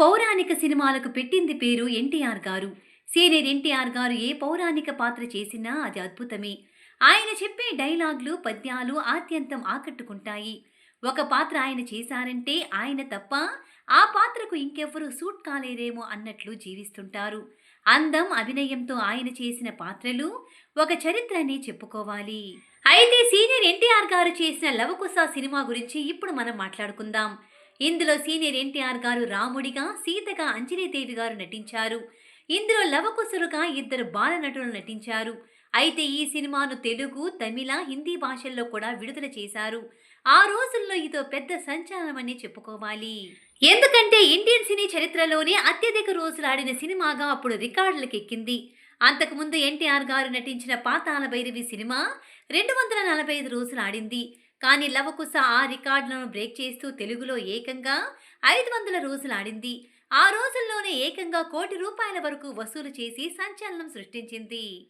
పౌరాణిక సినిమాలకు పెట్టింది పేరు ఎన్టీఆర్ గారు. సీనియర్ ఎన్టీఆర్ గారు ఏ పౌరాణిక పాత్ర చేసినా అది అద్భుతమే. ఆయన చెప్పే డైలాగ్లు పద్యాలు ఆద్యంతం ఆకట్టుకుంటాయి. ఒక పాత్ర ఆయన చేశారంటే ఆయన తప్ప ఆ పాత్రకు ఇంకెవ్వరూ సూట్ కాలేరేమో అన్నట్లు జీవిస్తుంటారు. అందం అభినయంతో ఆయన చేసిన పాత్రలు ఒక చరిత్రని చెప్పుకోవాలి. అయితే సీనియర్ ఎన్టీఆర్ గారు చేసిన లవకుశ సినిమా గురించి ఇప్పుడు మనం మాట్లాడుకుందాం. ఇందులో సీనియర్ ఎన్టీఆర్ గారు రాముడిగా సీతగా అంజనీదేవి గారు నటించారు. ఇందులో లవకుశులుగా ఇద్దరు బాల నటులు నటించారు. అయితే ఈ సినిమాను తెలుగు తమిళ హిందీ భాషల్లో కూడా విడుదల చేశారు. ఆ రోజుల్లో ఇదో పెద్ద సంచలనమని చెప్పుకోవాలి. ఎందుకంటే ఇండియన్ సినీ చరిత్రలోనే అత్యధిక రోజులు ఆడిన సినిమాగా అప్పుడు రికార్డులకు ఎక్కింది అంతకుముందు ఎన్టీఆర్ గారు నటించిన పాతాల భైరవి సినిమా రెండు వందల నలభై ఐదు రోజులు ఆడింది. కానీ లవకుశ ఆ రికార్డులను బ్రేక్ చేస్తూ తెలుగులో ఏకంగా ఐదు వందల రోజులు ఆడింది. ఆ రోజుల్లోనే ఏకంగా కోటి రూపాయల వరకు వసూలు చేసి సంచలనం సృష్టించింది.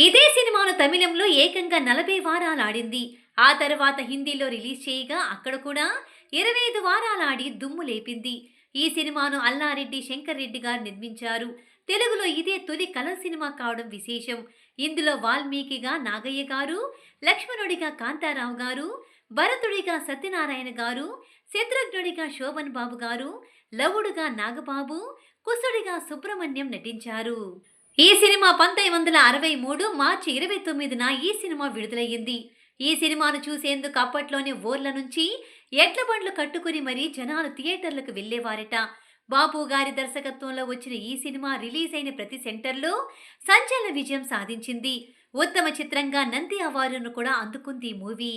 ఇదే సినిమాను తమిళంలో ఏకంగా నలభై వారాలు ఆడింది. ఆ తర్వాత హిందీలో రిలీజ్ చేయగా అక్కడ కూడా ఇరవై ఐదు వారాలు ఆడి దుమ్ము లేపింది. ఈ సినిమాను అల్లారెడ్డి శంకర్ రెడ్డి గారు నిర్మించారు. తెలుగులో ఇదే తొలి కలర్ సినిమా కావడం విశేషం. ఇందులో వాల్మీకిగా నాగయ్య గారు లక్ష్మణుడిగా కాంతారావు గారు భరతుడిగా సత్యనారాయణ గారు శత్రుఘ్నుడిగా శోభన్ బాబు గారు లవుడుగా నాగబాబు కుసుడిగా సుబ్రహ్మణ్యం నటించారు. ఈ సినిమా పంతొమ్మిది వందల అరవై మూడు మార్చి ఇరవై తొమ్మిదిన ఈ సినిమా విడుదలయ్యింది. ఈ సినిమాను చూసేందుకు అప్పట్లోనే ఊర్ల నుంచి ఎడ్ల బండ్లు కట్టుకుని మరీ జనాలు థియేటర్లకు వెళ్ళేవారట బాపు గారి దర్శకత్వంలో వచ్చిన ఈ సినిమా రిలీజ్ అయిన ప్రతి సెంటర్లో సంచలన విజయం సాధించింది. ఉత్తమ చిత్రంగా నంది అవార్డును కూడా అందుకుంది ఈ మూవీ.